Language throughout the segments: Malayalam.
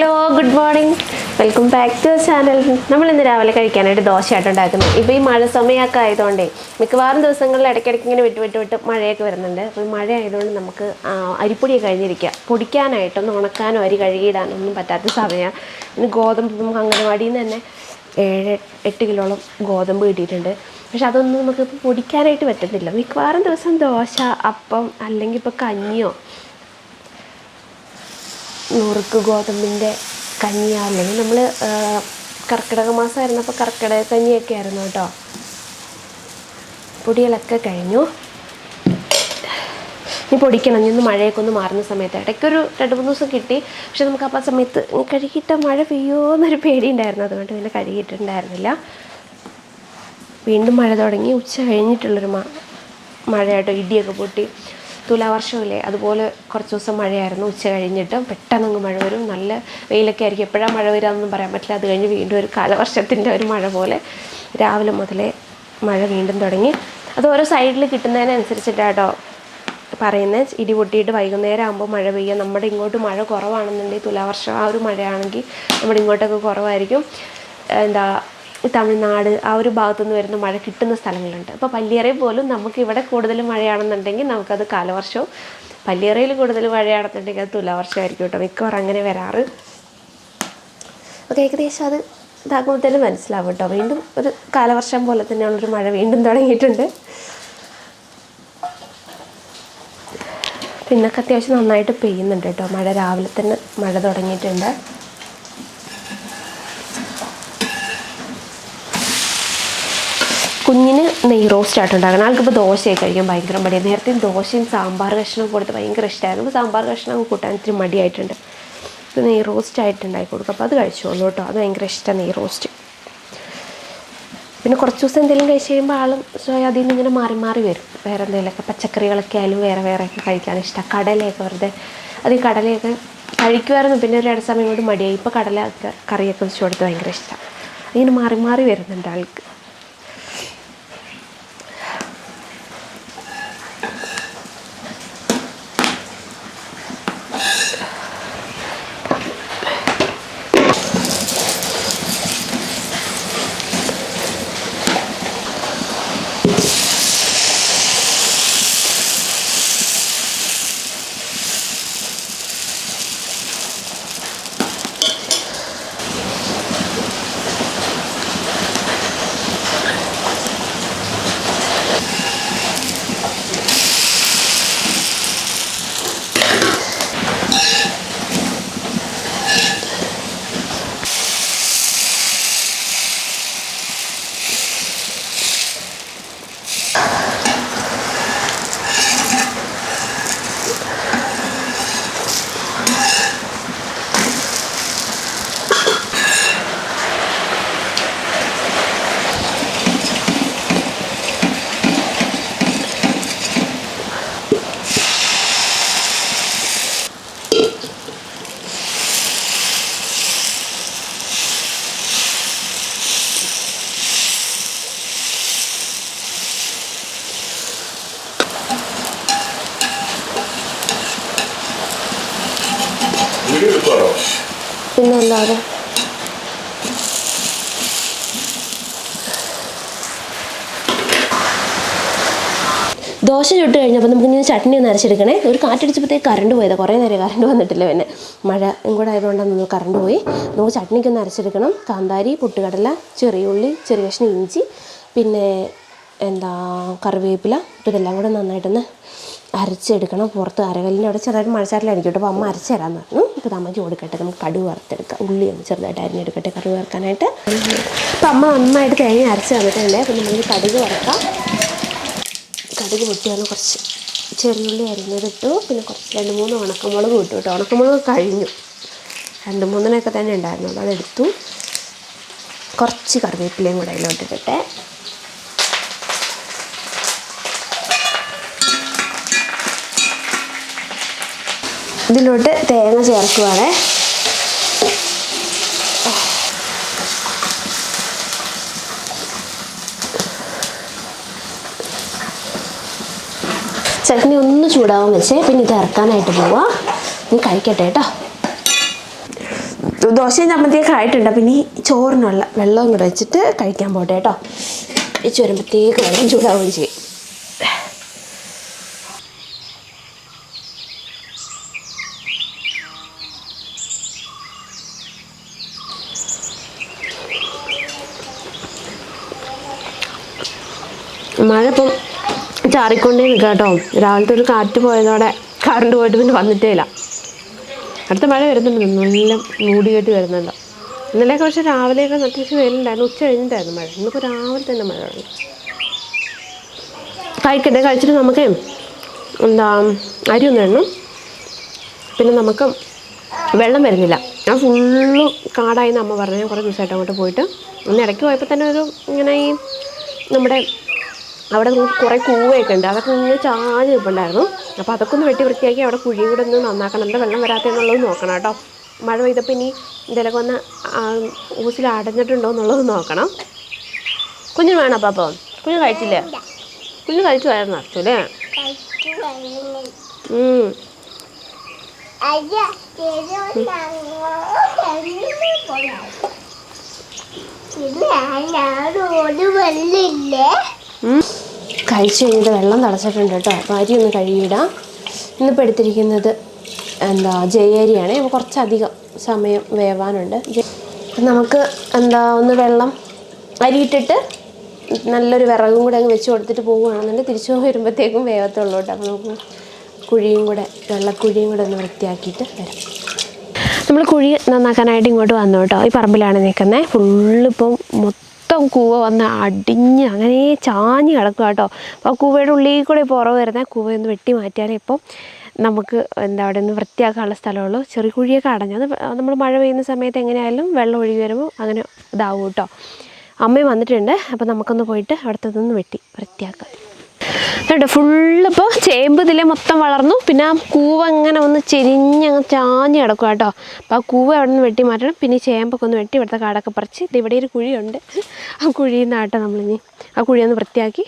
Hello good morning welcome back to channel നമ്മൾ ഇന്ന് രാവിലെ കഴിക്കാനായിട്ട് ദോശയായിട്ട് ഉണ്ടാക്കുന്നത് ഇപ്പോൾ ഈ മഴ സമയമൊക്കെ ആയതുകൊണ്ടേ മിക്കവാറും ദിവസങ്ങളിൽ ഇടയ്ക്കിടയ്ക്ക് ഇങ്ങനെ വിട്ട് വിട്ട് വിട്ട് മഴയൊക്കെ വരുന്നുണ്ട്. അപ്പോൾ മഴ ആയതുകൊണ്ട് നമുക്ക് അരിപ്പൊടി അരിപ്പൊടിയൊക്കെ കഴിഞ്ഞിരിക്കുക പൊടിക്കാനായിട്ടൊന്നും ഉണക്കാനോ അരി കഴുകിയിടാനോ ഒന്നും പറ്റാത്ത സമയമാണ് ഇനി ഗോതമ്പ് നമുക്ക് അംഗനവാടിയിൽ നിന്ന് തന്നെ ഏഴ് എട്ട് കിലോളം ഗോതമ്പ് കിട്ടിയിട്ടുണ്ട്. പക്ഷെ അതൊന്നും നമുക്ക് പൊടിക്കാനായിട്ട് പറ്റത്തില്ല. മിക്കവാറും ദിവസം ദോശ അപ്പം അല്ലെങ്കിൽ ഇപ്പോൾ കഞ്ഞിയോ നുറുക്ക് ഗോതമ്പിന്റെ കഞ്ഞിയോ അല്ലെങ്കിൽ നമ്മൾ കർക്കിടക മാസമായിരുന്നപ്പോൾ കർക്കിടക കഞ്ഞിയൊക്കെ ആയിരുന്നു കേട്ടോ. പൊടികളൊക്കെ കഴിഞ്ഞു. ഇനി പൊടിക്കണം. ഇനി ഒന്ന് മഴയൊക്കെ ഒന്ന് മാറുന്ന സമയത്ത്. ഇടയ്ക്കൊരു രണ്ട് മൂന്ന് ദിവസം കിട്ടി. പക്ഷെ നമുക്ക് അപ്പോൾ ആ സമയത്ത് കഴുകിയിട്ട മഴ പെയ്യുമോ എന്നൊരു പേടിയുണ്ടായിരുന്നു. അതുകൊണ്ട് പിന്നെ കഴുകിയിട്ടുണ്ടായിരുന്നില്ല. വീണ്ടും മഴ തുടങ്ങി. ഉച്ച കഴിഞ്ഞിട്ടുള്ളൊരു മഴയായിട്ടോ ഇടിയൊക്കെ പൊട്ടി. തുലാവർഷമില്ലേ അതുപോലെ കുറച്ച് ദിവസം മഴയായിരുന്നു. ഉച്ച കഴിഞ്ഞിട്ട് പെട്ടെന്ന് അങ്ങ് മഴ വരും. നല്ല വെയിലൊക്കെ ആയിരിക്കും. എപ്പോഴാണ് മഴ വരാമെന്നൊന്നും പറയാൻ പറ്റില്ല. അത് കഴിഞ്ഞ് വീണ്ടും ഒരു കാലവർഷത്തിന്റെ ഒരു മഴ പോലെ രാവിലെ മുതലേ മഴ വീണ്ടും തുടങ്ങി. അത് ഓരോ സൈഡിൽ കിട്ടുന്നതിനനുസരിച്ചിട്ടാട്ടോ പറയുന്നത് ഇടി പൊട്ടിയിട്ട് വൈകുന്നേരം ആകുമ്പോൾ മഴ പെയ്യുക നമ്മുടെ ഇങ്ങോട്ട് മഴ കുറവാണെന്നുണ്ടെങ്കിൽ തുലാവർഷം ആ ഒരു മഴയാണെങ്കിൽ നമ്മുടെ ഇങ്ങോട്ടൊക്കെ കുറവായിരിക്കും. എന്താ തമിഴ്നാട് ആ ഒരു ഭാഗത്തുനിന്ന് വരുന്ന മഴ കിട്ടുന്ന സ്ഥലങ്ങളുണ്ട്. അപ്പോൾ പല്ലിയറയിൽ പോലും നമുക്ക് ഇവിടെ കൂടുതൽ മഴയാണെന്നുണ്ടെങ്കിൽ നമുക്കത് കാലവർഷവും പല്ലിയറയിൽ കൂടുതൽ മഴയാണെന്നുണ്ടെങ്കിൽ അത് തുലാവർഷമായിരിക്കും കേട്ടോ. മിക്കവാറും അങ്ങനെ വരാറ്. അപ്പോൾ ഏകദേശം അത് ഇതാക്കുമ്പോൾ തന്നെ മനസ്സിലാവും കേട്ടോ. വീണ്ടും ഒരു കാലവർഷം പോലെ തന്നെയുള്ളൊരു മഴ വീണ്ടും തുടങ്ങിയിട്ടുണ്ട്. പിന്നൊക്കെ അത്യാവശ്യം നന്നായിട്ട് പെയ്യുന്നുണ്ട് കേട്ടോ. മഴ രാവിലെ തന്നെ മഴ തുടങ്ങിയിട്ടുണ്ട് കുഞ്ഞിന് നെയ് റോസ്റ്റ് ആയിട്ട് ഉണ്ടാക്കണം ആൾക്കിപ്പോൾ ദോശയൊക്കെ കഴിക്കാൻ ഭയങ്കര മടിയാണ് നേരത്തെ ദോശയും സാമ്പാർ കഷ്ണവും കൊടുത്ത് ഭയങ്കര ഇഷ്ടമായിരുന്നു അപ്പോൾ സാമ്പാർ കഷ്ണം കൂട്ടാൻ ഇത്തിരി മടിയായിട്ടുണ്ട്. ഇപ്പോൾ നെയ് റോസ്റ്റ് ആയിട്ട് ഉണ്ടാക്കി കൊടുക്കും. അപ്പോൾ അത് കഴിച്ചോളൂ കേട്ടോ. അത് ഭയങ്കര ഇഷ്ടമാണ് നെയ് റോസ്റ്റ്. പിന്നെ കുറച്ച് ദിവസം എന്തെങ്കിലും കഴിച്ച് കഴിയുമ്പോൾ ആളും അതിൽ നിന്ന് ഇങ്ങനെ മാറി മാറി വരും. വേറെ എന്തെങ്കിലുമൊക്കെ പച്ചക്കറികളൊക്കെ ആയാലും വേറെ വേറെയൊക്കെ കഴിക്കാൻ ഇഷ്ടമാണ് കടലയൊക്കെ വെറുതെ അത് കടലയൊക്കെ കഴിക്കുമായിരുന്നു പിന്നെ ഒരു ഇട സമയം കൊണ്ട് മടിയായി. ഇപ്പോൾ കടലൊക്കെ കറിയൊക്കെ വെച്ച് കൊടുത്ത് ഭയങ്കര ഇഷ്ടമാണ് ഇങ്ങനെ മാറി മാറി വരുന്നുണ്ട് ആൾക്ക്. ദോശ ചുട്ട് കഴിഞ്ഞപ്പോൾ നമുക്ക് ഇനി ചട്നി ഒന്ന് അരച്ചെടുക്കണേ. ഒരു കാറ്റടിച്ചപ്പോഴത്തേക്ക് കറണ്ട് പോയതാണ് കുറേ നേരം കറണ്ട് വന്നിട്ടില്ല പിന്നെ. മഴ കൂടെ ആയതുകൊണ്ടാണ് കറണ്ട് പോയി. നമുക്ക് ചട്നിക്ക് ഒന്ന് അരച്ചെടുക്കണം. കാന്താരി പുട്ടുകടല ചെറിയ ഉള്ളി ചെറിയ കഷ്ണം ഇഞ്ചി പിന്നെ എന്താ കറിവേപ്പില. ഇതെല്ലാം കൂടെ നന്നായിട്ടൊന്ന് അരച്ചെടുക്കണം. പുറത്ത് അരകല്ലിന്റെ അവിടെ ചെറുതായിട്ട് മഴച്ചാറിലായിരിക്കും അപ്പോൾ അമ്മ അരച്ച് തരാമെന്ന് പറഞ്ഞു. ഇപ്പോൾ അമ്മയ്ക്ക് കൊടുക്കട്ടെ. നമുക്ക് കടുവ് വറുത്തെടുക്കാം. ഉള്ളി ഒന്ന് ചെറുതായിട്ട് അരിഞ്ഞെടുക്കട്ടെ കറി വറുക്കാനായിട്ട്. അപ്പോൾ അമ്മ നന്നായിട്ട് തേങ്ങ അരച്ച് തന്നിട്ടുണ്ട്. അപ്പോൾ നമുക്ക് കടുക് വറുക്കാം. കടുക് പൊട്ടിയാണ് കുറച്ച് ചെറിയുള്ളി അരിഞ്ഞതിട്ടു പിന്നെ കുറച്ച് രണ്ട് മൂന്ന് ഉണക്കമുളക് ഇട്ടു കേട്ടോ. ഉണക്കമുളക് കഴിഞ്ഞു. രണ്ട് മൂന്നിനൊക്കെ തന്നെ ഉണ്ടായിരുന്നുള്ളൂ അതെടുത്തു. കുറച്ച് കറിവേപ്പിലയും കൂടെ ഇട്ടിട്ടെ. ഇതിലോട്ട് തേങ്ങ ചേർക്കുവാണേ. ചട്നി ഒന്ന് ചൂടാവാൻ വെച്ചേ പിന്നെ ഇത് ഇറക്കാനായിട്ട് പോവാ. നീ കഴിക്കട്ടെ കേട്ടോ. ദോശയും ചമ്മന്തിയൊക്കെ ആയിട്ടുണ്ട്. അപ്പം ഇനി ചോറിനുള്ള വെള്ളവും കൂടെ വെച്ചിട്ട് കഴിക്കാൻ പോട്ടെ കേട്ടോ. ഈ വരുമ്പോഴത്തേക്ക് വെള്ളം ചൂടാവുകയും ചെയ്യും മഴ ഇപ്പം ചാറിക്കൊണ്ടേ നിൽക്കുക കേട്ടോ. രാവിലത്തെ ഒരു കാറ്റ് പോയതോടെ കറണ്ട് പോയിട്ട് പിന്നെ വന്നിട്ടേ ഇല്ല. അടുത്ത മഴ വരുന്നുണ്ട്. നല്ല മൂടി കെട്ടി വരുന്നുണ്ട്. ഇന്നലെയൊക്കെ പക്ഷേ രാവിലെയൊക്കെ അത്യാവശ്യം വെയിലുണ്ടായിരുന്നു. ഉച്ച കഴിഞ്ഞിട്ടായിരുന്നു മഴ. ഇന്നിപ്പോൾ രാവിലെ തന്നെ മഴ തുടങ്ങി. കഴിക്കട്ടെ കഴിച്ചിട്ട് നമുക്ക് എന്താ അരി ഒന്ന് എണ്ണും. പിന്നെ നമുക്ക് വെള്ളം വരുന്നില്ല. ഞാൻ ഫുള്ള് കാടായി അമ്മ പറഞ്ഞു. ഞാൻ കുറേ ദിവസമായിട്ട് അങ്ങോട്ട് പോയിട്ട്. ഒന്ന് ഇടയ്ക്ക് പോയപ്പോൾ തന്നെ ഒരു ഇങ്ങനെ ഈ നമ്മുടെ അവിടെ കുറേ കൂവയൊക്കെ ഉണ്ട്. അതൊക്കെ ഇങ്ങനെ ചാഞ്ഞ് നിൽപ്പുണ്ടായിരുന്നു അപ്പോൾ അതൊക്കെ ഒന്ന് വെട്ടി വൃത്തിയാക്കി അവിടെ കുഴി കൂടെ ഒന്ന് നന്നാക്കണം. എന്താ വെള്ളം വരാത്തതെന്നുള്ളത് നോക്കണം കേട്ടോ. മഴ പെയ്തപ്പോൾ ഇനി ഇതിലൊക്കെ ഒന്ന് ഊസിൽ അടഞ്ഞിട്ടുണ്ടോ എന്നുള്ളത് നോക്കണം. കുഞ്ഞിന് വേണം അപ്പം കുഞ്ഞു കുഞ്ഞ് കഴിച്ചില്ലേ? കുഞ്ഞ് കഴിച്ചു വയറ് നിറച്ചു അല്ലേ? ഒരു വെള്ളില്ലേ. കഴിച്ച് കഴിഞ്ഞിട്ട് വെള്ളം തിളച്ചിട്ടുണ്ട് കേട്ടോ. അപ്പോൾ അരി ഒന്ന് കഴുകിയിടാം. ഇന്നിപ്പോൾ എടുത്തിരിക്കുന്നത് എന്താ ജയരിയാണ് അപ്പോൾ കുറച്ചധികം സമയം വേവാനുണ്ട്. നമുക്ക് എന്താ ഒന്ന് വെള്ളം അരിയിട്ടിട്ട് നല്ലൊരു വിറകും കൂടെ അങ്ങ് വെച്ച് കൊടുത്തിട്ട് പോവുകയാണെന്നുണ്ടെങ്കിൽ തിരിച്ചു വരുമ്പോഴത്തേക്കും വേവത്തുള്ളൂ കേട്ടോ. അപ്പോൾ നമുക്ക് കുഴിയും കൂടെ വെള്ളക്കുഴിയും കൂടെ ഒന്ന് വൃത്തിയാക്കിയിട്ട് വരാം. നമ്മൾ കുഴി നന്നാക്കാനായിട്ട് ഇങ്ങോട്ട് വന്നു കേട്ടോ. ഈ പറമ്പിലാണ് നിൽക്കുന്നത്. ഫുള്ളിപ്പം മൊത്തം കൂവ വന്ന് അടിഞ്ഞ് അങ്ങനെ ചാഞ്ഞ് കിടക്കുക കേട്ടോ. അപ്പോൾ കൂവയുടെ ഉള്ളിൽ കൂടെ പുറവ് വരുന്ന കൂവയൊന്ന് വെട്ടി മാറ്റിയാലേ ഇപ്പം നമുക്ക് എന്താ അവിടെ നിന്ന് വൃത്തിയാക്കാനുള്ള സ്ഥലമുള്ളൂ. ചെറിയ കുഴിയൊക്കെ അടഞ്ഞു. അത് നമ്മൾ മഴ പെയ്യുന്ന സമയത്ത് എങ്ങനെയായാലും വെള്ളം ഒഴുകി വരുമ്പോൾ അങ്ങനെ ഇതാവും കേട്ടോ. അമ്മയും വന്നിട്ടുണ്ട്. അപ്പോൾ നമുക്കൊന്ന് പോയിട്ട് അവിടുത്തെ നിന്ന് വെട്ടി വൃത്തിയാക്കാം. കേട്ടോ ഫുള്ള് ഇപ്പോൾ ചേമ്പ് ഇതിലെ മൊത്തം വളർന്നു. പിന്നെ ആ കൂവ അങ്ങനെ ഒന്ന് ചെരിഞ്ഞങ്ങ് ചാഞ്ഞ് കിടക്കുക കേട്ടോ. അപ്പോൾ ആ കൂവ അവിടെ നിന്ന് വെട്ടി മാറ്റണം. പിന്നെ ഈ ചേമ്പൊക്കെ ഒന്ന് വെട്ടി ഇവിടുത്തെ കാടൊക്കെ പറിച്ച്. ഇത് ഇവിടെ ഒരു കുഴിയുണ്ട്. ആ കുഴിയിൽ നിന്നാട്ടോ നമ്മളിനി ആ കുഴി ഒന്ന് വൃത്തിയാക്കി.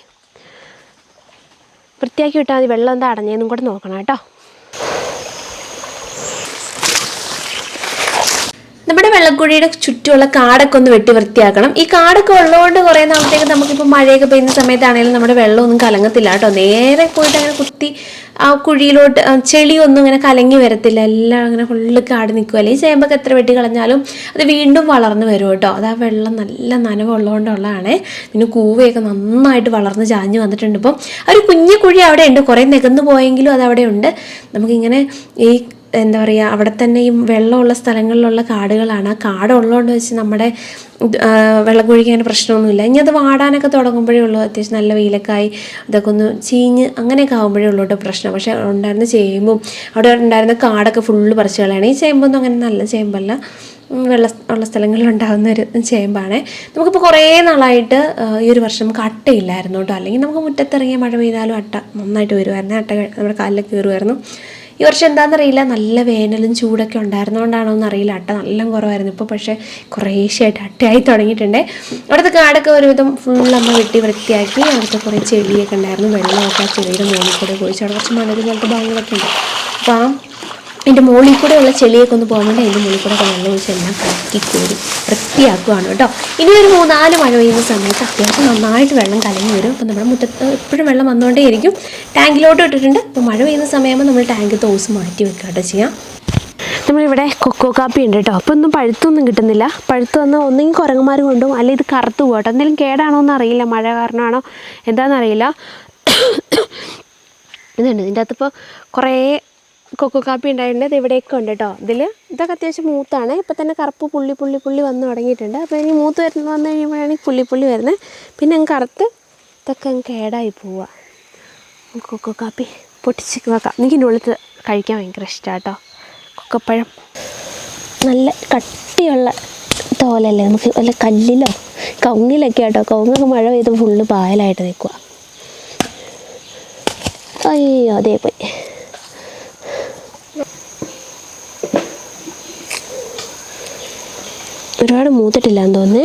വൃത്തിയാക്കി വിട്ടാൽ മതി. വെള്ളം എന്താ അടഞ്ഞതെന്നും കൂടെ നോക്കണം കേട്ടോ. നമ്മുടെ വെള്ളക്കുഴിയുടെ ചുറ്റുമുള്ള കാടൊക്കെ ഒന്ന് വെട്ടി വൃത്തിയാക്കണം. ഈ കാടൊക്കെ ഉള്ളതുകൊണ്ട് കുറേ നാളത്തേക്ക് നമുക്കിപ്പോൾ മഴയൊക്കെ പെയ്യുന്ന സമയത്താണെങ്കിലും നമ്മുടെ വെള്ളമൊന്നും കലങ്ങത്തില്ല കേട്ടോ. നേരെ പോയിട്ട് അങ്ങനെ കുത്തി ആ കുഴിയിലോട്ട് ചെളിയൊന്നും ഇങ്ങനെ കലങ്ങി വരത്തില്ല. എല്ലാം അങ്ങനെ ഫുള്ള് കാട് നിൽക്കുമല്ലേ ഈ ചേമ്പൊക്കെ എത്ര വെട്ടി കളഞ്ഞാലും അത് വീണ്ടും വളർന്നു വരും കേട്ടോ. അത് ആ വെള്ളം നല്ല നനവുള്ളതുകൊണ്ടുള്ളതാണേ. പിന്നെ കൂവയൊക്കെ നന്നായിട്ട് വളർന്ന് ചാഞ്ഞ് വന്നിട്ടുണ്ട്. ഇപ്പം ഒരു കുഞ്ഞു കുഴി അവിടെ ഉണ്ട് കുറേ നികന്നു പോയെങ്കിലും അത് അവിടെ ഉണ്ട് നമുക്കിങ്ങനെ ഈ എന്താ പറയുക അവിടെ തന്നെ ഈ വെള്ളമുള്ള സ്ഥലങ്ങളിലുള്ള കാടുകളാണ്. ആ കാടുള്ളതുകൊണ്ട് വെച്ച് നമ്മുടെ വെള്ളം കുഴിക്കാൻ പ്രശ്നമൊന്നുമില്ല. ഇനി അത് വാടാനൊക്കെ തുടങ്ങുമ്പോഴേ ഉള്ളൂ. അത്യാവശ്യം നല്ല വെയിലൊക്കെ ഇതൊക്കെ ഒന്ന് ചീഞ്ഞ് അങ്ങനെയൊക്കെ ആകുമ്പോഴേ ഉള്ളൂ കേട്ടോ പ്രശ്നം. പക്ഷേ ഉണ്ടായിരുന്ന ചേമ്പും അവിടെ ഉണ്ടായിരുന്ന കാടൊക്കെ ഫുള്ള് പറിച്ച് കളയാണ് ഈ ചേമ്പൊന്നും അങ്ങനെ നല്ല ചേമ്പല്ല. വെള്ള ഉള്ള സ്ഥലങ്ങളിൽ ഉണ്ടാകുന്ന ഒരു ചേമ്പാണ്. നമുക്കിപ്പോൾ കുറേ നാളായിട്ട് ഈ ഒരു വർഷം നമുക്ക് അട്ടയില്ലായിരുന്നു കേട്ടോ. അല്ലെങ്കിൽ നമുക്ക് മുറ്റത്തിറങ്ങിയ മഴ പെയ്താലും അട്ട നന്നായിട്ട് വരുമായിരുന്നു അട്ട നമ്മുടെ കാലിലൊക്കെ കയറുമായിരുന്നു ഈ വർഷം എന്താണെന്നറിയില്ല നല്ല വേനലും ചൂടൊക്കെ ഉണ്ടായിരുന്നതുകൊണ്ടാണോ എന്നറിയില്ല. അട്ട നല്ല കുറവായിരുന്നു. ഇപ്പോൾ പക്ഷേ കുറേശ്ശായിട്ട് അട്ടയായി തുടങ്ങിയിട്ടുണ്ട്. അവിടുത്തെ കാടൊക്കെ ഒരുവിധം ഫുൾ അമ്മ വെട്ടി വൃത്തിയാക്കി അവിടുത്തെ കുറേ ചെടിയൊക്കെ ഉണ്ടായിരുന്നു. വെള്ളമൊക്കെ ആ ചെടിയുടെ മുകളിൽ കൂടെ പോയിച്ചു അവിടെ കുറച്ച് മണൽ പോലത്തെ ഭാഗങ്ങളൊക്കെ ഉണ്ട്. അപ്പം അതിന്റെ മുകളിൽ കൂടെ ഉള്ള ചെളിയൊക്കെ ഒന്ന് പോകാൻ വേണ്ടി അതിന്റെ മുകളിൽ കൂടെ വെള്ളം ഒഴിച്ച് എല്ലാം കലക്കി കോരി വൃത്തിയാക്കുവാണ് കേട്ടോ. ഇനി ഒരു മൂന്നാൽ മഴ പെയ്യുന്ന സമയത്ത് അത്യാവശ്യം നന്നായിട്ട് വെള്ളം കലങ്ങി വരും. അപ്പോൾ നമ്മുടെ മുറ്റത്ത് എപ്പോഴും വെള്ളം വന്നുകൊണ്ടേ ഇരിക്കും ടാങ്കിലോട്ട് ഇട്ടിട്ടുണ്ട്. അപ്പോൾ മഴ പെയ്യുന്ന സമയമാകുമ്പോൾ നമ്മൾ ടാങ്ക് തോസ് മാറ്റി വെക്കാട്ടോ കേട്ടോ ചെയ്യാം. നമ്മളിവിടെ കൊക്കോ കാപ്പി ഉണ്ട് കേട്ടോ. അപ്പോൾ ഒന്നും പഴുത്തൊന്നും കിട്ടുന്നില്ല. പഴുത്ത് വന്നാൽ ഒന്നെങ്കിൽ കുരങ്ങന്മാർ കൊണ്ടും അല്ലെങ്കിൽ ഇത് കറുത്ത് പോകട്ടോ എന്തെങ്കിലും കേടാണോ എന്ന് അറിയില്ല മഴ കാരണമാണോ എന്താണെന്നറിയില്ല ഇതുണ്ട് ഇതിന്റെ അകത്തിപ്പോൾ കുറേ കൊക്കോ കാപ്പി ഉണ്ടായിട്ടുണ്ട്. ഇത് ഇവിടെയൊക്കെ ഉണ്ട് കേട്ടോ ഇതിൽ ഇതൊക്കെ അത്യാവശ്യം മൂത്താണ്. ഇപ്പം തന്നെ കറുപ്പ് പുള്ളി പുള്ളി പുള്ളി വന്ന് തുടങ്ങിയിട്ടുണ്ട്. അപ്പോൾ ഇനി മൂത്ത് വരുന്ന വന്നു കഴിയുമ്പോഴാണ് പുള്ളി പുള്ളി വരുന്നത്. പിന്നെ അങ്ങ് കറുത്ത് ഇതൊക്കെ അങ്ങ് കേടായി പോവുക കൊക്കോ കാപ്പി പൊട്ടിച്ച് നോക്കാം എനിക്ക് ഇതിന്റെ ഉള്ളിൽ കഴിക്കാൻ ഭയങ്കര ഇഷ്ടമാണ് കേട്ടോ കൊക്കപ്പഴം. നല്ല കട്ടിയുള്ള തോലല്ലേ? നമുക്ക് വല്ല കല്ലിലോ കൗങ്ങിലൊക്കെ കേട്ടോ കവുങ്ങൊക്കെ മഴ പെയ്ത് ഫുള്ള് പായലായിട്ട് നിൽക്കുക അയ്യോ അതേ പോയി. ഒരുപാട് മൂത്തിട്ടില്ല എന്ന് തോന്നുന്നേ.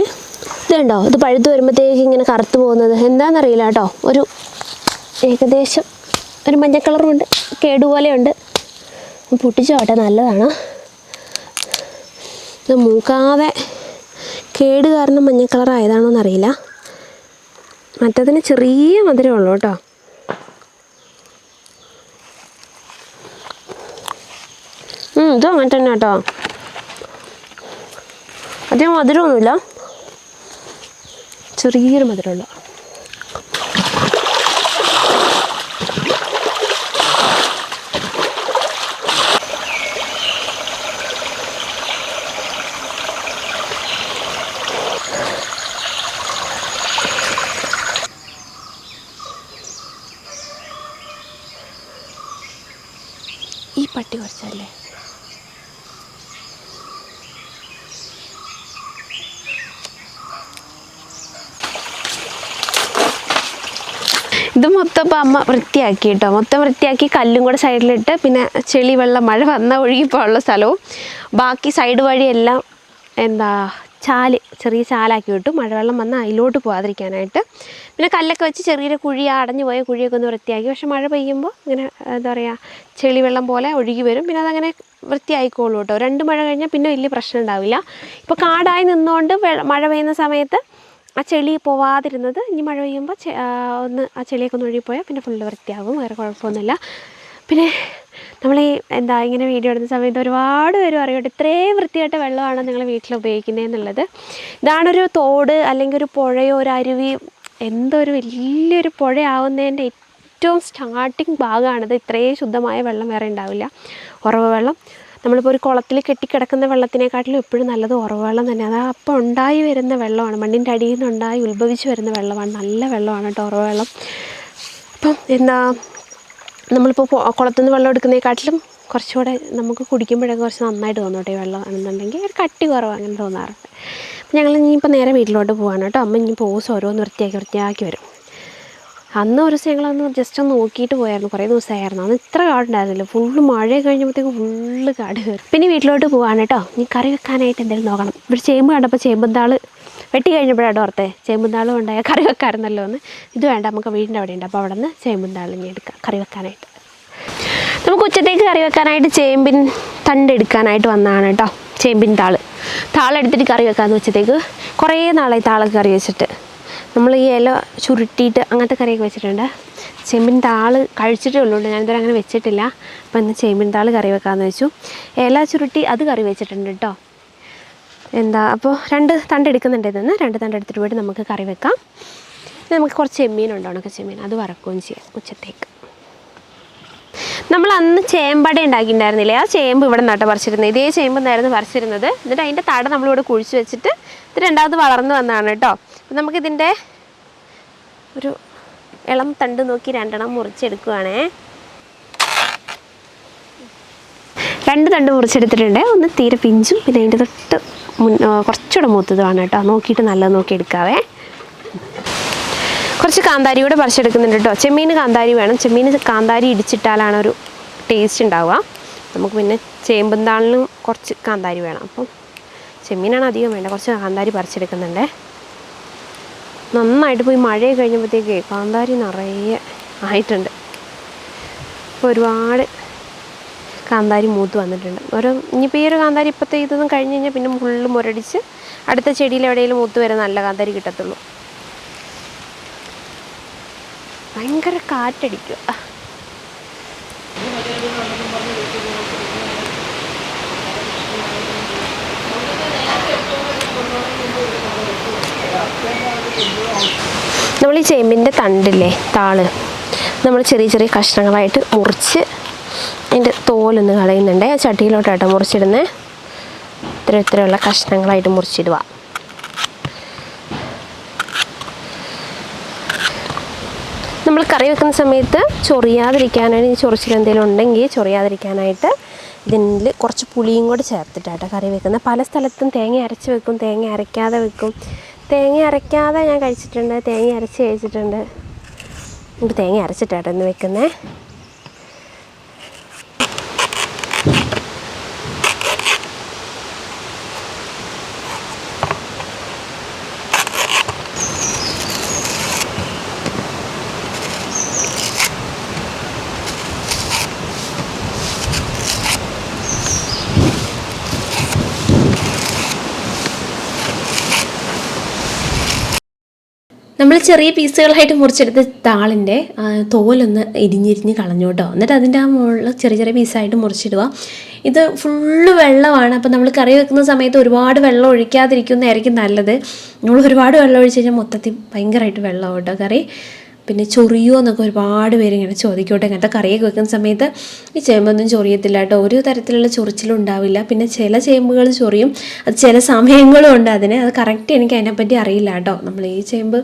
ഇത് കണ്ടോ ഇത് പഴുത്ത് വരുമ്പോഴത്തേക്ക് ഇങ്ങനെ കറുത്ത് പോകുന്നത്. എന്താണെന്നറിയില്ല കേട്ടോ. ഒരു ഏകദേശം ഒരു മഞ്ഞ കളറുമുണ്ട് കേടുപോലെയുണ്ട്. പൊട്ടിച്ചോട്ടെ നല്ലതാണ്? ഇത് മൂക്കാതെ കേട് കാരണം മഞ്ഞ കളർ ആയതാണോ എന്നറിയില്ല മറ്റതിന് ചെറിയ മധുരമുള്ളൂ കേട്ടോ. ഇതും അങ്ങനെ തന്നെ കേട്ടോ. അധികം മധുരമൊന്നുമില്ല. ചെറിയൊരു മധുരമുള്ള. ഈ പട്ടി കുറച്ചല്ലേ ഇത് മൊത്തം അമ്മ വൃത്തിയാക്കി കേട്ടോ മൊത്തം വൃത്തിയാക്കി കല്ലും കൂടെ സൈഡിലിട്ട് പിന്നെ ചെളി വെള്ളം മഴ വന്നാൽ ഒഴുകിപ്പോയുള്ള സ്ഥലവും. ബാക്കി സൈഡ് വഴിയെല്ലാം എന്താ ചാൽ ചെറിയ ചാലാക്കി വിട്ടു. മഴവെള്ളം വന്നാൽ അതിലോട്ട് പോകാതിരിക്കാനായിട്ട് പിന്നെ കല്ലൊക്കെ വെച്ച് ചെറിയൊരു കുഴി അടഞ്ഞു പോയ കുഴിയൊക്കെ ഒന്ന് വൃത്തിയാക്കി. പക്ഷെ മഴ പെയ്യുമ്പോൾ ഇങ്ങനെ എന്താ പറയുക ചെളി വെള്ളം പോലെ ഒഴുകി വരും. പിന്നെ അതങ്ങനെ വൃത്തിയായിക്കോളൂ കേട്ടോ രണ്ട് മഴ കഴിഞ്ഞാൽ പിന്നെ വലിയ പ്രശ്നം ഉണ്ടാവില്ല. ഇപ്പോൾ കാടായി നിന്നുകൊണ്ട് മഴ പെയ്യുന്ന സമയത്ത് ആ ചെളി പോവാതിരുന്നത് ഇനി മഴ പെയ്യുമ്പോൾ ഒന്ന് ആ ചെളിയൊക്കെ ഒന്ന് ഒഴുകിപ്പോയാൽ പിന്നെ ഫുള്ള് വൃത്തിയാകും വേറെ കുഴപ്പമൊന്നുമില്ല. പിന്നെ നമ്മൾ ഈ എന്താ ഇങ്ങനെ വീഡിയോ എടുക്കുന്ന സമയത്ത് ഒരുപാട് പേര് അറിയട്ടെ ഇത്രയും വൃത്തിയായിട്ട് വെള്ളമാണ് നിങ്ങൾ വീട്ടിൽ ഉപയോഗിക്കുന്നത് എന്നുള്ളത്. ഇതാണൊരു തോട് അല്ലെങ്കിൽ ഒരു പുഴയോ ഒരു അരുവി എന്തോ ഒരു വലിയൊരു പുഴയാവുന്നതിന്റെ ഏറ്റവും സ്റ്റാർട്ടിങ് ഭാഗമാണിത് ഇത്രയും ശുദ്ധമായ വെള്ളം വേറെ ഉണ്ടാവില്ല. ഉറവ് വെള്ളം നമ്മളിപ്പോൾ ഒരു കുളത്തിൽ കെട്ടിക്കിടക്കുന്ന വെള്ളത്തിനെക്കാട്ടിലും എപ്പോഴും നല്ലത് ഉറവെള്ളം വെള്ളം തന്നെ. അത് അപ്പോൾ ഉണ്ടായി വരുന്ന വെള്ളമാണ്. മണ്ണിന്റെ അടിയിൽ നിന്നുണ്ടായി ഉത്ഭവിച്ച് വരുന്ന വെള്ളമാണ്. നല്ല വെള്ളമാണ് കേട്ടോ ഉറവെള്ളം വെള്ളം. അപ്പം എന്താ നമ്മളിപ്പോൾ കുളത്തിൽ നിന്ന് വെള്ളം എടുക്കുന്നതിനെക്കാട്ടിലും കുറച്ചുകൂടെ നമുക്ക് കുടിക്കുമ്പോഴൊക്കെ കുറച്ച് നന്നായിട്ട് തോന്നോട്ടെ വെള്ളം ആണെന്നുണ്ടെങ്കിൽ. ഒരു കട്ടി കുറവ് അങ്ങനെ തോന്നാറുണ്ട്. ഞങ്ങൾ ഇനിയിപ്പോൾ നേരെ വീട്ടിലോട്ട് പോകാൻ കേട്ടോ അമ്മ ഇനി പോസ് ഓരോന്ന് വൃത്തിയാക്കി വൃത്തിയാക്കി വരും. അന്ന് ഒരു ദിവസം ഞങ്ങളൊന്ന് ജസ്റ്റ് ഒന്ന് നോക്കിയിട്ട് പോയായിരുന്നു. കുറേ ദിവസമായിരുന്നു. അന്ന് ഇത്ര കാടുണ്ടായിരുന്നില്ല. ഫുള്ള് മഴ കഴിഞ്ഞപ്പോഴത്തേക്ക് ഫുള്ള് കാട് കയറി. പിന്നെ വീട്ടിലോട്ട് പോവാണ് കേട്ടോ. ഇനി കറി വെക്കാനായിട്ട് എന്തെങ്കിലും നോക്കണം. ഇവിടെ ചേമ്പ് കണ്ടപ്പോൾ ചേമ്പന്താൾ വെട്ടി കഴിഞ്ഞപ്പോഴാണ് ഓർത്തേ. ചേമ്പന്താളും ഉണ്ടായ കറി വെക്കാറുണ്ടല്ലോ എന്ന്. ഇത് വേണ്ട നമുക്ക് വീടിന്റെ അവിടെ ഉണ്ട് അപ്പോൾ അവിടെ നിന്ന് ചേമ്പന്താൾ ഇനി എടുക്കാം കറി വെക്കാനായിട്ട്. നമുക്ക് ഉച്ചത്തേക്ക് കറി വെക്കാനായിട്ട് ചേമ്പിൻ തണ്ട് എടുക്കാനായിട്ട് വന്നതാണ് കേട്ടോ. ചേമ്പിൻ താൾ. താളെടുത്തിട്ട് കറി വെക്കാമെന്ന് വെച്ചത്തേക്ക് കുറേ നാളായി താളൊക്കെ കറി വെച്ചിട്ട്. നമ്മൾ ഈ ഇല ചുരുട്ടിയിട്ട് അങ്ങനത്തെ കറിയൊക്കെ വെച്ചിട്ടുണ്ട്. ചെമ്പിൻ താൾ കഴിച്ചിട്ടേ ഉള്ളൂ ഞാനിതുവരെ അങ്ങനെ വെച്ചിട്ടില്ല. അപ്പോൾ ഇന്ന് ചെമ്പിൻ താൾ കറി വെക്കാമെന്ന് വെച്ചു. ഇല ചുരുട്ടി അത് കറി വെച്ചിട്ടുണ്ട് കേട്ടോ. എന്താ അപ്പോൾ രണ്ട് തണ്ട് എടുക്കുന്നുണ്ട് ഇതെന്ന്. രണ്ട് തണ്ട് എടുത്തിട്ട് പോയിട്ട് നമുക്ക് കറി വെക്കാം. നമുക്ക് കുറച്ച് ചെമ്മീനുണ്ട് ഉണക്ക ചെമ്മീൻ. അത് വറക്കുകയും ചെയ്യാം ഉച്ചത്തേക്ക്. നമ്മൾ അന്ന് ചേമ്പട ഉണ്ടാക്കിയിട്ടുണ്ടായിരുന്നില്ലേ? ആ ചേമ്പ് ഇവിടെ നട്ട പറിച്ചിരുന്നത്. ഇതേ ചേമ്പ് എന്നായിരുന്നു പറിച്ചിരുന്നത്. എന്നിട്ട് അതിന്റെ തട നമ്മളിവിടെ കുഴിച്ച് വെച്ചിട്ട് ഇത് രണ്ടാമത് വളർന്നു വന്നതാണ് കേട്ടോ. അപ്പം നമുക്കിതിന്റെ ഒരു ഇളം തണ്ട് നോക്കി രണ്ടെണ്ണം മുറിച്ചെടുക്കുവാണേ. രണ്ട് തണ്ട് മുറിച്ചെടുത്തിട്ടുണ്ട്. ഒന്ന് തീരെ പിഞ്ചും പിന്നെ അതിന്റെ തൊട്ട് മുൻ കുറച്ചുകൂടെ മൂത്തതുമാണ് കേട്ടോ. നോക്കിയിട്ട് നല്ലത് നോക്കി എടുക്കാവേ. കുറച്ച് കാന്താരി കൂടെ പറിച്ചെടുക്കുന്നുണ്ട് കേട്ടോ. ചെമ്മീൻ കാന്താരി വേണം. ചെമ്മീൻ കാന്താരി ഇടിച്ചിട്ടാലാണ് ഒരു ടേസ്റ്റ് ഉണ്ടാവുക. നമുക്ക് പിന്നെ ചേമ്പന്താളിനും കുറച്ച് കാന്താരി വേണം. അപ്പം ചെമ്മീനാണ് അധികം വേണ്ട കുറച്ച് കാന്താരി പറിച്ചെടുക്കുന്നുണ്ട്. നന്നായിട്ട് പോയി മഴ കഴിഞ്ഞപ്പോഴത്തേക്ക് കാന്താരി നിറയെ ആയിട്ടുണ്ട്. ഇപ്പോൾ ഒരുപാട് കാന്താരി മൂത്ത് വന്നിട്ടുണ്ട്. ഓരോ ഇനിയിപ്പോൾ ഈ ഒരു കാന്താരി ഇപ്പോഴത്തെ ഇതൊന്നും കഴിഞ്ഞ് കഴിഞ്ഞാൽ പിന്നെ ഫുള്ള് മുരടിച്ച് അടുത്ത ചെടിയിൽ എവിടെയെങ്കിലും മൂത്ത് വരെ നല്ല കാന്താരി കിട്ടത്തുള്ളൂ. ഭയങ്കര കാറ്റടിക്കുക. നമ്മൾ ഈ ചേമ്പിന്റെ തണ്ടില്ലേ താൾ നമ്മൾ ചെറിയ ചെറിയ കഷ്ണങ്ങളായിട്ട് മുറിച്ച് അതിന്റെ തോലൊന്ന് കളയുന്നുണ്ട്. ആ ചട്ടിയിലോട്ടാട്ടോ മുറിച്ചിടുന്നത് ഇത്ര ഇത്രയുള്ള കഷ്ണങ്ങളായിട്ട് മുറിച്ചിടുക. നമ്മൾ കറി വെക്കുന്ന സമയത്ത് ചൊറിയാതിരിക്കാനായിട്ട് ചൊറിച്ചിൽ എന്തെങ്കിലും ഉണ്ടെങ്കിൽ ചൊറിയാതിരിക്കാനായിട്ട് ഇതിൽ കുറച്ച് പുളിയും കൂടെ ചേർത്തിട്ടാട്ടോ കറി വെക്കുന്നത്. പല സ്ഥലത്തും തേങ്ങ അരച്ച് വെക്കും തേങ്ങ അരയ്ക്കാതെ വെക്കും. തേങ്ങ അരയ്ക്കാതെ ഞാൻ കഴിച്ചിട്ടുണ്ട്. തേങ്ങ അരച്ച് കഴിച്ചിട്ടുണ്ട്. തേങ്ങ അരച്ചിട്ടാണ് ഇന്ന് വെക്കുന്നത് ചെറിയ പീസുകളായിട്ട് മുറിച്ചെടുത്ത താളിന്റെ തോലൊന്ന് ഇരിഞ്ഞിരിഞ്ഞ് കളഞ്ഞു കേട്ടോ എന്നിട്ട് അതിന്റെ ആ മുകളിൽ ചെറിയ ചെറിയ പീസായിട്ട് മുറിച്ചിടുക. ഇത് ഫുള്ള് വെള്ളമാണ്. അപ്പോൾ നമ്മൾ കറി വെക്കുന്ന സമയത്ത് ഒരുപാട് വെള്ളം ഒഴിക്കാതിരിക്കുന്നതായിരിക്കും നല്ലത്. നമ്മൾ ഒരുപാട് വെള്ളം ഒഴിച്ച് കഴിഞ്ഞാൽ മൊത്തത്തിൽ ഭയങ്കരമായിട്ട് വെള്ളം കേട്ടോ കറി. പിന്നെ ചൊറിയോ എന്നൊക്കെ ഒരുപാട് പേര് ഇങ്ങനെ ചോദിക്കോട്ടെ. ഇങ്ങനത്തെ കറിയൊക്കെ വെക്കുന്ന സമയത്ത് ഈ ചേമ്പൊന്നും ചൊറിയത്തില്ല കേട്ടോ. ഒരു തരത്തിലുള്ള ചൊറിച്ചിലും ഉണ്ടാവില്ല. പിന്നെ ചില ചേമ്പുകൾ ചൊറിയും. അത് ചില സമയങ്ങളും ഉണ്ട് അതിന്. അത് കറക്റ്റ് എനിക്ക് അതിനെപ്പറ്റി അറിയില്ല കേട്ടോ. നമ്മൾ ഈ ചേമ്പ്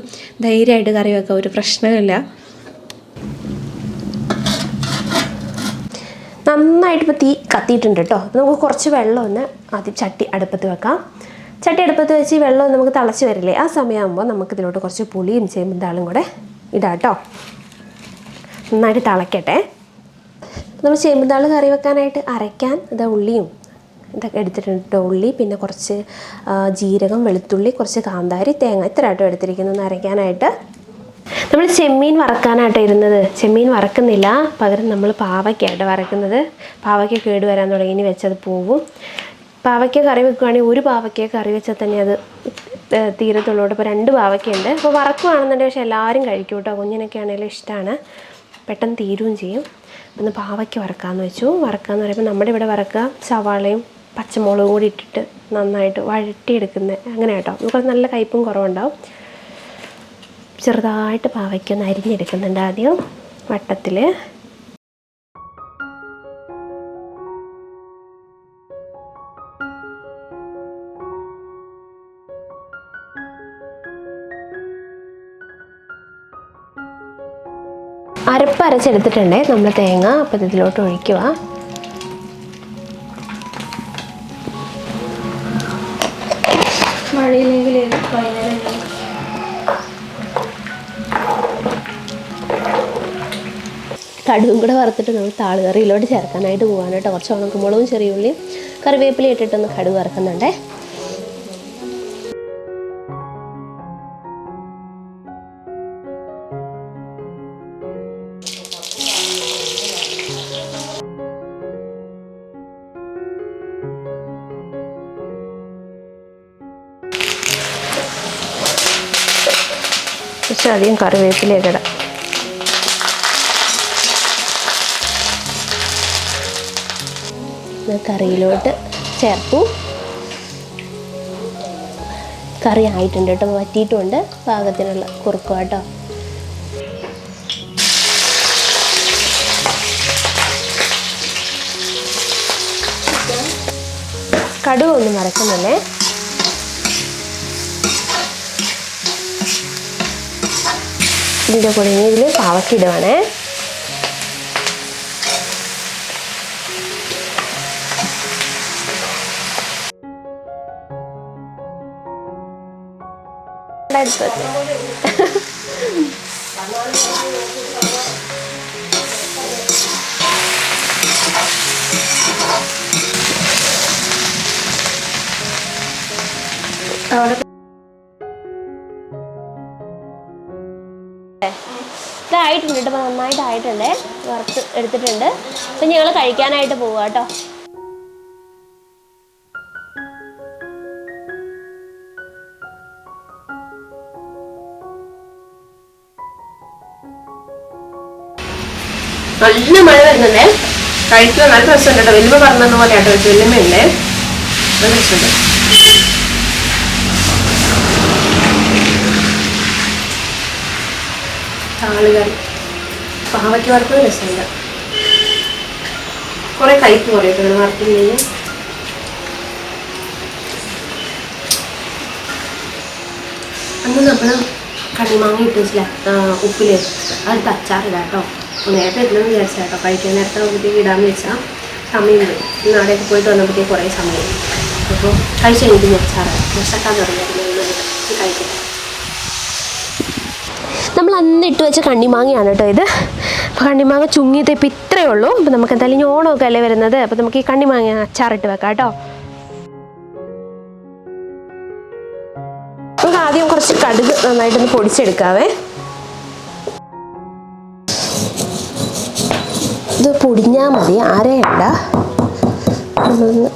ധൈര്യമായിട്ട് കറി വെക്കാം ഒരു പ്രശ്നമില്ല. നന്നായിട്ട് ഇപ്പോൾ തീ കത്തിയിട്ടുണ്ട് കേട്ടോ. നമുക്ക് കുറച്ച് വെള്ളം ഒന്ന് ആദ്യം ചട്ടി അടുപ്പത്ത് വെക്കാം. ചട്ടി അടുപ്പത്ത് വെച്ച് വെള്ളം നമുക്ക് തിളച്ച് വരില്ലേ? ആ സമയമാകുമ്പോൾ നമുക്ക് ഇതിലോട്ട് കുറച്ച് പുളിയും ചേമ്പും താളും കൂടെ ഇടാം കേട്ടോ നന്നായിട്ട് തിളക്കട്ടെ. നമ്മൾ ചേമ്പും താൾ കറി വെക്കാനായിട്ട് അരയ്ക്കാൻ ഇതാ ഉള്ളിയും ഇതൊക്കെ എടുത്തിട്ടുണ്ട് ഉള്ളി പിന്നെ കുറച്ച് ജീരകം വെളുത്തുള്ളി കുറച്ച് കാന്താരി തേങ്ങ ഇത്ര ആട്ടോ എടുത്തിരിക്കുന്നത് അരയ്ക്കാനായിട്ട്. നമ്മൾ ചെമ്മീൻ വറക്കാനാട്ടോ ഇരുന്നത്. ചെമ്മീൻ വറക്കുന്നില്ല. പകരം നമ്മൾ പാവയ്ക്കായിട്ട് വറക്കുന്നത്. പാവയ്ക്ക കേട് വരാൻ തുടങ്ങി. ഇനി വെച്ചത് പോവും. പാവയ്ക്ക കറി വെക്കുകയാണെങ്കിൽ ഒരു പാവയ്ക്ക കറി വെച്ചാൽ തന്നെ അത് തീരത്തുള്ളൂ ഇപ്പോൾ രണ്ട് പാവയ്ക്കുണ്ട് അപ്പോൾ വറക്കുവാണെന്നുണ്ടെങ്കിൽ പക്ഷേ എല്ലാവരും കഴിക്കും കേട്ടോ. കുഞ്ഞിനൊക്കെ ആണെങ്കിലും ഇഷ്ടമാണ് പെട്ടെന്ന് തീരുകയും ചെയ്യും. ഒന്ന് പാവയ്ക്ക് വറക്കാമെന്ന് വെച്ചു. വറക്കാന്ന് പറയുമ്പോൾ നമ്മുടെ ഇവിടെ വറക്കുക സവാളയും പച്ചമുളകും കൂടി ഇട്ടിട്ട് നന്നായിട്ട് വഴട്ടിയെടുക്കുന്നത് അങ്ങനെ കേട്ടോ. നമുക്ക് നല്ല കയ്പും കുറവുണ്ടാവും ചെറുതായിട്ട് പാവയ്ക്കൊന്ന് അരിഞ്ഞെടുക്കുന്നുണ്ട് ആദ്യം വട്ടത്തിൽ അരപ്പ് അരച്ചെടുത്തിട്ടുണ്ടേ. നമ്മൾ തേങ്ങ അപ്പം ഇതിലോട്ട് ഒഴിക്കുക. മഴയില്ലെങ്കിൽ കടുകും കൂടെ വറുത്തിട്ട് നമ്മൾ താളുകറിയിലോട്ട് ചേർക്കാനായിട്ട് പോകാനായിട്ട് കുറച്ച് ഉണക്കമുളകും ചെറിയ ഉള്ളിയും കറിവേപ്പില ഇട്ടിട്ടൊന്ന് കടുക് വറക്കുന്നുണ്ടേ. കുറച്ച് കറിവേപ്പിലേക്ക് ഇടാം. കറിയിലോട്ട് ചേർത്തു. കറി ആയിട്ടുണ്ട് കേട്ടോ വറ്റിയിട്ടുണ്ട്. പാകത്തിനുള്ള കുറുക്കുക കേട്ടോ. കടുകൊന്നും മറക്കുന്നില്ലേ ഇതിന്റെ കൂടെ ഇനി ഇതിൽ അടുപ്പത്ത് അവിടെ ഇതായിട്ടുണ്ട് കേട്ടോ നന്നായിട്ട് ആയിട്ടുണ്ട് വറുത്ത് എടുത്തിട്ടുണ്ട്. അപ്പം ഞങ്ങൾ കഴിക്കാനായിട്ട് പോവുക കേട്ടോ. നല്ല മഴ വരുന്നുണ്ടേ. കഴിക്കാൻ നല്ല രസമുണ്ട് കേട്ടോ. വലിയ പറഞ്ഞത് പോലെ കേട്ടോ വലിയമ്മയുണ്ടേ. നല്ല രസമുണ്ട്. താളുകറി പാവയ്ക്ക് വറുത്തത് രസമില്ല. കുറെ കയ്പ് കുറയട്ടോ വറുത്തില്ലെങ്കിൽ അന്ന് നമ്മൾ കടിമാങ്ങ ഇട്ട് വെച്ചില്ല. ഉപ്പിൽ. അത് തച്ചാറില്ല കേട്ടോ. നേരത്തെ ഇല്ലെന്ന് വിചാരിച്ചാൽ കേട്ടോ. കഴിക്കാൻ നേരത്തെ നോക്കിയിട്ട് ഇടാന്ന് വെച്ചാൽ സമയം പോയി നാളെയൊക്കെ പോയിട്ട് വന്നപ്പോഴത്തേക്ക് കുറേ സമയം അപ്പോൾ കഴിച്ച് എനിക്ക് അച്ചാറ് വിശക്കാൻ തുടങ്ങിയായിരുന്നു കഴിക്കട്ടെ നമ്മൾ അന്ന് ഇട്ട് വെച്ച കണ്ണിമാങ്ങയാണ് കേട്ടോ ഇത്. അപ്പോൾ കണ്ണിമാങ്ങ ചുങ്ങിയത് ഇപ്പം ഇത്രയേ ഉള്ളൂ. അപ്പോൾ നമുക്ക് എന്തായാലും ഇനി ഓണമൊക്കെ അല്ലേ വരുന്നത്? അപ്പോൾ നമുക്ക് ഈ കണ്ണിമാങ്ങ അച്ചാറിട്ട് വെക്കാം കേട്ടോ. നമുക്ക് ആദ്യം കുറച്ച് കടുക് നന്നായിട്ടൊന്ന് പൊടിച്ചെടുക്കാവേ. ഇത് പൊടിഞ്ഞാൽ മതി ആരെയല്ല നമ്മളൊന്ന്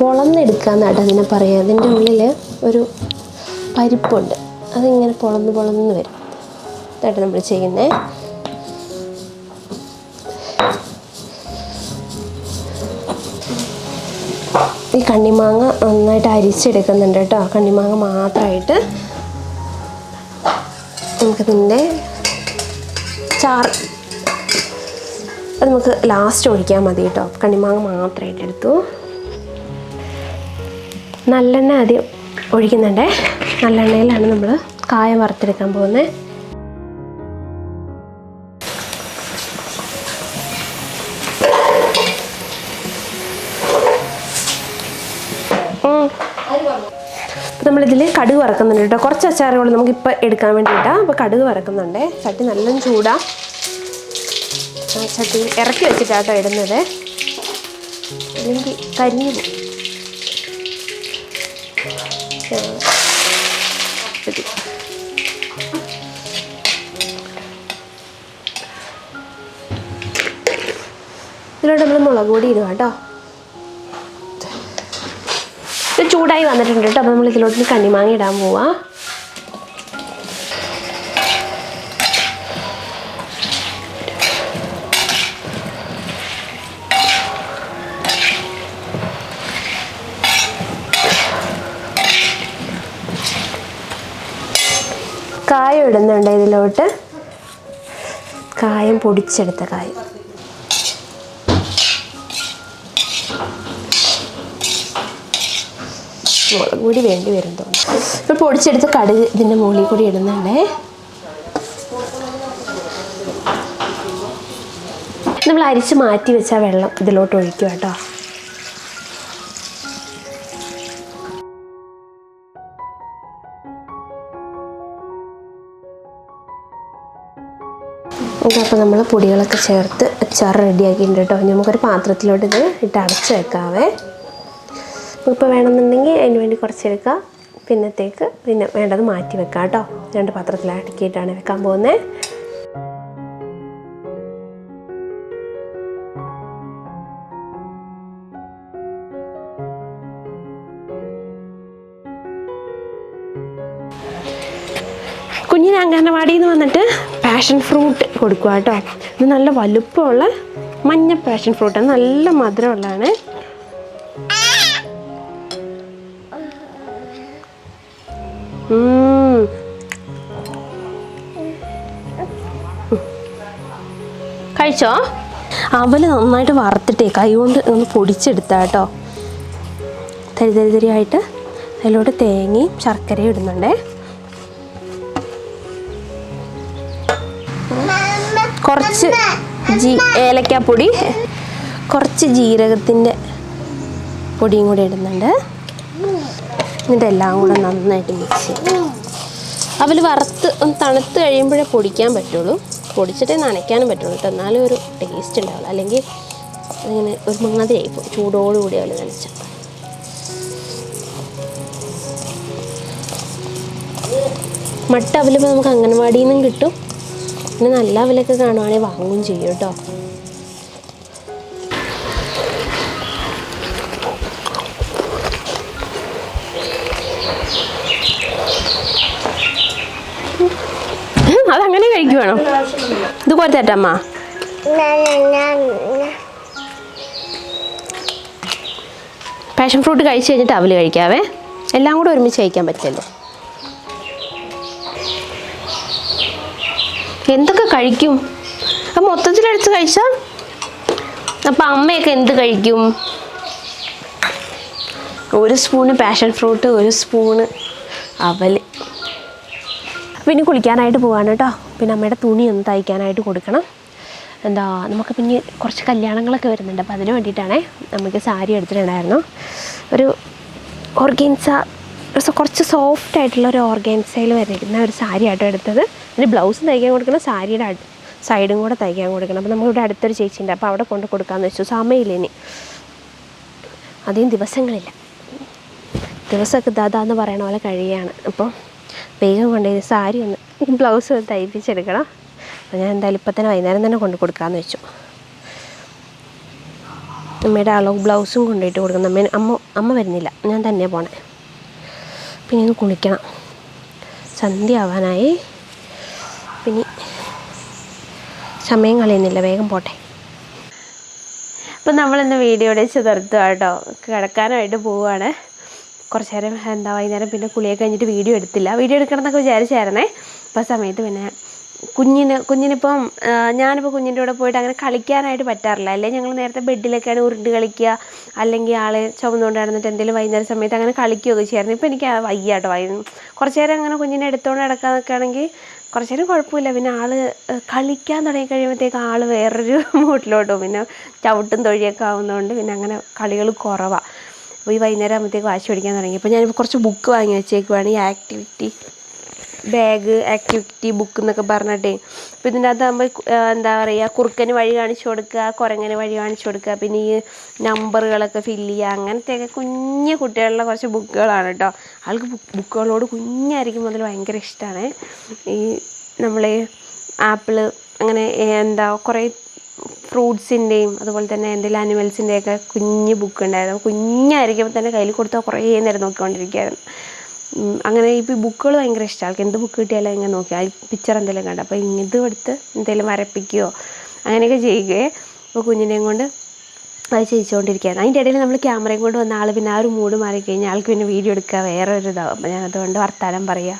പൊളന്നെടുക്കാന്നാട്ടോ അതിനെ പറയാം. അതിന്റെ ഉള്ളിൽ ഒരു പരിപ്പുണ്ട്. അതിങ്ങനെ പൊളന്ന് പൊളന്ന് വരും. ഇതായിട്ട് നമ്മൾ ചെയ്യുന്നേ. ഈ കണ്ണിമാങ്ങ നന്നായിട്ട് അരിച്ചെടുക്കുന്നുണ്ട് കേട്ടോ. കണ്ണിമാങ്ങ മാത്രമായിട്ട് നമുക്കതിന്റെ ചാർ അത് നമുക്ക് ലാസ്റ്റ് ഒഴിക്കാൻ മതി കേട്ടോ. കണ്ണിമാങ്ങ മാത്രമായിട്ട് എടുത്തു നല്ലെണ്ണ ആദ്യം ഒഴിക്കുന്നുണ്ടേ. നല്ലെണ്ണയിലാണ് നമ്മൾ കായ വറുത്തെടുക്കാൻ പോകുന്നത് നമ്മളിതിൽ കടുക് വറക്കുന്നുണ്ട് കേട്ടോ. കുറച്ച് അച്ചാറുകൾ നമുക്കിപ്പോൾ എടുക്കാൻ വേണ്ടിയിട്ടാണ് അപ്പോൾ കടുക് വറക്കുന്നുണ്ട്. ചട്ടി നല്ല ചൂടാ. ആ ചട്ടി ഇറക്കി വെച്ചിട്ടാട്ടോ ഇടുന്നത്. അല്ലെങ്കിൽ കരിഞ്ഞു മതി. ഇതിലോട്ട് നമ്മൾ മുളക് പൊടി ഇടുക കേട്ടോ. ഇത് ചൂടായി വന്നിട്ടുണ്ട് കേട്ടോ. അപ്പോൾ നമ്മൾ ഇതിലോട്ട് കണ്ണിമാങ്ങ ഇടാൻ പോവാ. പൊടിച്ചെടുത്ത കായം. മുളക് പൊടി വേണ്ടി വരും തോന്നുന്നു. ഇപ്പോൾ പൊടിച്ചെടുത്ത കടുക് ഇതിന്റെ മുകളിൽ കൂടി ഇടുന്നുണ്ടേ നമ്മൾ അരിച്ച് മാറ്റി വെച്ച വെള്ളം ഇതിലോട്ട് ഒഴിക്കുക കേട്ടോ. അപ്പോൾ നമ്മൾ പൊടികളൊക്കെ ചേർത്ത് അച്ചാർ റെഡിയാക്കിയിട്ടുണ്ട് കേട്ടോ. നമുക്കൊരു പാത്രത്തിലോട്ട് ഇത് ഇട്ട് അടച്ച് വെക്കാവേ ഇപ്പോൾ വേണമെന്നുണ്ടെങ്കിൽ അതിന് വേണ്ടി കുറച്ചെടുക്കുക പിന്നത്തേക്ക് പിന്നെ വേണ്ടത് മാറ്റി വെക്കാം കേട്ടോ. രണ്ട് പാത്രത്തിലടുക്കിയിട്ടാണ് വെക്കാൻ പോകുന്നത്. കുഞ്ഞിന് അംഗനവാടിയിൽ നിന്ന് വന്നിട്ട് പാഷൻ ഫ്രൂട്ട് കൊടുക്കുക കേട്ടോ ഇത് നല്ല വലുപ്പമുള്ള മഞ്ഞ പാഷൻ ഫ്രൂട്ട് നല്ല മധുരമുള്ളതാണ്. കഴിച്ചോ? അവൽ നന്നായിട്ട് വറുത്തിട്ടേ കൈ കൊണ്ട് ഒന്ന് പൊടിച്ചെടുത്ത കേട്ടോ തരി തരി തരിയായിട്ട് അതിലോട്ട് തേങ്ങയും ശർക്കരയും ഇടുന്നുണ്ടേ. കുറച്ച് ജീ ഏലക്കാപ്പൊടി കുറച്ച് ജീരകത്തിന്റെ പൊടിയും കൂടി ഇടുന്നുണ്ട്. എല്ലാം കൂടെ നന്നായിട്ട് മിക്സ് ചെയ്യും. അവൽ വറുത്ത് ഒന്ന് തണുത്ത് കഴിയുമ്പോഴേ പൊടിക്കാൻ പറ്റുള്ളൂ. പൊടിച്ചിട്ടേ നനയ്ക്കാനും പറ്റുള്ളൂ കേട്ടോ. എന്നാലും ഒരു ടേസ്റ്റ് ഉണ്ടാവുള്ളൂ. അല്ലെങ്കിൽ അതിങ്ങനെ ഒരു മാതിരിയായി പോകും ചൂടോടുകൂടി അവൽ നനച്ച മട്ട അവലിപ്പോൾ നമുക്ക് അംഗൻവാടിയിൽ നിന്നും കിട്ടും. പിന്നെ നല്ല അവലൊക്കെ കാണുവാണെങ്കിൽ വാങ്ങുകയും ചെയ്യും കേട്ടോ. അതങ്ങനെ കഴിക്കുവാണോ? ഇത് കൊടുത്തേട്ടമ്മ പാഷൻ ഫ്രൂട്ട് കഴിച്ച് കഴിഞ്ഞിട്ട് അവൽ കഴിക്കാവേ. എല്ലാം കൂടെ ഒരുമിച്ച് കഴിക്കാൻ പറ്റില്ലല്ലോ. എന്തൊക്കെ കഴിക്കും? അപ്പം മൊത്തത്തിലെടുത്ത് കഴിച്ചാൽ അപ്പം അമ്മയൊക്കെ എന്ത് കഴിക്കും? ഒരു സ്പൂണ് പാഷൻ ഫ്രൂട്ട് ഒരു സ്പൂണ് അവൽ പിന്നെ കുളിക്കാനായിട്ട് പോവാണ് കേട്ടോ. പിന്നെ അമ്മയുടെ തുണി ഒന്ന് തയ്ക്കാനായിട്ട് കൊടുക്കണം. എന്താ നമുക്ക് പിന്നെ കുറച്ച് കല്യാണങ്ങളൊക്കെ വരുന്നുണ്ട്. അപ്പോൾ അതിന് വേണ്ടിയിട്ടാണേ നമുക്ക് സാരി എടുത്തിട്ടുണ്ടായിരുന്നു. ഒരു ഓർഗൻസ കുറച്ച് സോഫ്റ്റ് ആയിട്ടുള്ള ഒരു ഓർഗൻസയിൽ വരുന്ന ഒരു സാരി ആട്ടോ എടുത്തത്. അതിന് ബ്ലൗസ് തയ്ക്കാൻ കൊടുക്കണം സാരിയുടെ സൈഡും കൂടെ തയ്ക്കാൻ കൊടുക്കണം. അപ്പോൾ നമ്മളിവിടെ അടുത്തൊരു ചേച്ചിയുണ്ട്. അപ്പോൾ അവിടെ കൊണ്ട് കൊടുക്കാമെന്ന് വെച്ചു. സമയമില്ല ഇനി. അധികം ദിവസങ്ങളില്ല. ദിവസമൊക്കെ ദാദാന്ന് പറയണ പോലെ കഴിയുകയാണ് അപ്പോൾ വേഗം കൊണ്ടുപോയി സാരി ഒന്ന് ബ്ലൗസ് ഒന്ന് തയ്പ്പിച്ചെടുക്കണം. അപ്പോൾ ഞാൻ എന്തായാലും ഇപ്പം തന്നെ വൈകുന്നേരം തന്നെ കൊണ്ട് കൊടുക്കാമെന്ന് വെച്ചു. അമ്മയുടെ അളവ് ബ്ലൗസും കൊണ്ടുപോയിട്ട് കൊടുക്കുന്നു. അമ്മ അമ്മ അമ്മ വരുന്നില്ല. ഞാൻ തന്നെയാണ് പോണേ. പിന്നെ ഒന്ന് കുളിക്കണം. സന്ധ്യ ആവാനായി പിന്നെ സമയം കളയുന്നില്ല. വേഗം പോട്ടെ. അപ്പം നമ്മളിന്ന് വീഡിയോ വെച്ച് നിർത്തുക കേട്ടോ. കിടക്കാനായിട്ട് പോവുകയാണ് കുറച്ച് നേരം എന്താ വൈകുന്നേരം പിന്നെ കുളിയൊക്കെ കഴിഞ്ഞിട്ട് വീഡിയോ എടുത്തില്ല. വീഡിയോ എടുക്കണം എന്നൊക്കെ വിചാരിച്ചായിരുന്നേ അപ്പോൾ സമയത്ത് പിന്നെ കുഞ്ഞിന് കുഞ്ഞിനിപ്പം ഞാനിപ്പോൾ കുഞ്ഞിന്റെ കൂടെ പോയിട്ട് അങ്ങനെ കളിക്കാനായിട്ട് പറ്റാറില്ല. അല്ലെങ്കിൽ ഞങ്ങൾ നേരത്തെ ബെഡിലൊക്കെയാണ് ഉരുണ്ട് കളിക്കുക അല്ലെങ്കിൽ ആളെ ചുമന്നുകൊണ്ട് നടന്നിട്ട് എന്തെങ്കിലും വൈകുന്നേരം സമയത്ത് അങ്ങനെ കളിക്കുകയൊക്കെ ചെയ്യായിരുന്നു. ഇപ്പോൾ എനിക്ക് വയ്യ കേട്ടോ. കുറച്ച് നേരം അങ്ങനെ കുഞ്ഞിനെ എടുത്തുകൊണ്ട് നടക്കാന്നൊക്കെ ആണെങ്കിൽ കുറച്ച് നേരം കുഴപ്പമില്ല. പിന്നെ ആൾ കളിക്കാൻ തുടങ്ങി കഴിയുമ്പോഴത്തേക്ക് ആൾ വേറൊരു മൂട്ടിലോട്ടോ പിന്നെ ചവിട്ടും തൊഴിയൊക്കെ ആവുന്നതുകൊണ്ട് പിന്നെ അങ്ങനെ കളികൾ കുറവാണ് അപ്പോൾ ഈ വൈകുന്നേരം ആകുമ്പോഴത്തേക്ക് വാശി പിടിക്കാൻ തുടങ്ങി. അപ്പോൾ ഞാനിപ്പോൾ കുറച്ച് ബുക്ക് വാങ്ങി വെച്ചേക്കുവാണ് ഈ ആക്ടിവിറ്റി. ബാഗ് ആക്ടിവിറ്റി ബുക്ക് എന്നൊക്കെ പറഞ്ഞിട്ടേ. അപ്പോൾ ഇതിന്റെ അകത്താകുമ്പോൾ എന്താ പറയുക കുറുക്കന് വഴി കാണിച്ചു കൊടുക്കുക കുരങ്ങന് വഴി കാണിച്ചു കൊടുക്കുക പിന്നെ ഈ നമ്പറുകളൊക്കെ ഫില്ല് ചെയ്യുക അങ്ങനത്തെയൊക്കെ കുഞ്ഞു കുട്ടികളുടെ കുറച്ച് ബുക്കുകളാണ് കേട്ടോ. ആൾക്ക് ബുക്ക് ബുക്കുകളോട് കുഞ്ഞായിരിക്കും മുതൽ ഭയങ്കര ഇഷ്ടമാണ് ഈ നമ്മൾ ആപ്പിൾ അങ്ങനെ എന്താ കുറേ ഫ്രൂട്ട്സിന്റെയും അതുപോലെ തന്നെ എന്തെങ്കിലും അനിമൽസിന്റെയൊക്കെ കുഞ്ഞ് ബുക്ക് ഉണ്ടായിരുന്നു. കുഞ്ഞായിരിക്കുമ്പോൾ തന്നെ കയ്യിൽ കൊടുത്താൽ കുറേ നേരം നോക്കിക്കൊണ്ടിരിക്കുകയായിരുന്നു അങ്ങനെ ഇപ്പോൾ ഈ ബുക്കുകൾ ഭയങ്കര ഇഷ്ടമാണ് ആൾക്ക് എന്ത് ബുക്ക് കിട്ടിയാലും ഇങ്ങനെ നോക്കി. ആ പിക്ചർ എന്തെങ്കിലും കണ്ട. അപ്പോൾ ഇത് എടുത്ത് എന്തെങ്കിലും വരപ്പിക്കുകയോ അങ്ങനെയൊക്കെ ചെയ്യുകയെ അപ്പോൾ കുഞ്ഞിനെയും കൊണ്ട് അത് ചെയ്യിച്ചുകൊണ്ടിരിക്കുകയാണ് അതിന്റെ ഇടയിൽ നമ്മൾ ക്യാമറയും കൊണ്ട് വന്ന ആൾ പിന്നെ ആ ഒരു മൂഡ് മാറിക്കഴിഞ്ഞാൽ ആൾക്ക് പിന്നെ വീഡിയോ എടുക്കുക വേറെ ഒരു ഇതാവും. അപ്പോൾ ഞാൻ അതുകൊണ്ട് വർത്താനം പറയുക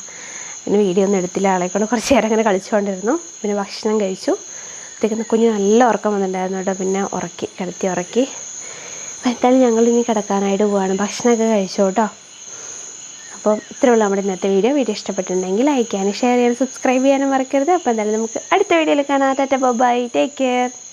പിന്നെ വീഡിയോ ഒന്നും എടുത്തില്ല. ആളെ കൊണ്ട് കുറച്ച് നേരം അങ്ങനെ കളിച്ചുകൊണ്ടിരുന്നു പിന്നെ ഭക്ഷണം കഴിച്ചു. അപ്പോഴത്തേക്കും കുഞ്ഞ് നല്ല ഉറക്കം വന്നിട്ടുണ്ടായിരുന്നു കേട്ടോ. പിന്നെ ഉറക്കി കിടത്തി ഉറക്കി. അപ്പോൾ എന്തായാലും ഞങ്ങൾ ഇനി കിടക്കാനായിട്ട് പോവാണ്. ഭക്ഷണമൊക്കെ കഴിച്ചു കേട്ടോ അപ്പോൾ ഇത്രേ ഉള്ളൂ നമ്മുടെ ഇന്നത്തെ വീഡിയോ. വീഡിയോ ഇഷ്ടപ്പെട്ടിട്ടുണ്ടെങ്കിൽ ലൈക്ക് ചെയ്യാനും ഷെയർ ചെയ്യാനും സബ്സ്ക്രൈബ് ചെയ്യാനും മറക്കരുത്. അപ്പോൾ എന്തായാലും നമുക്ക് അടുത്ത വീഡിയോയിൽ കാണാം. Tata bye take care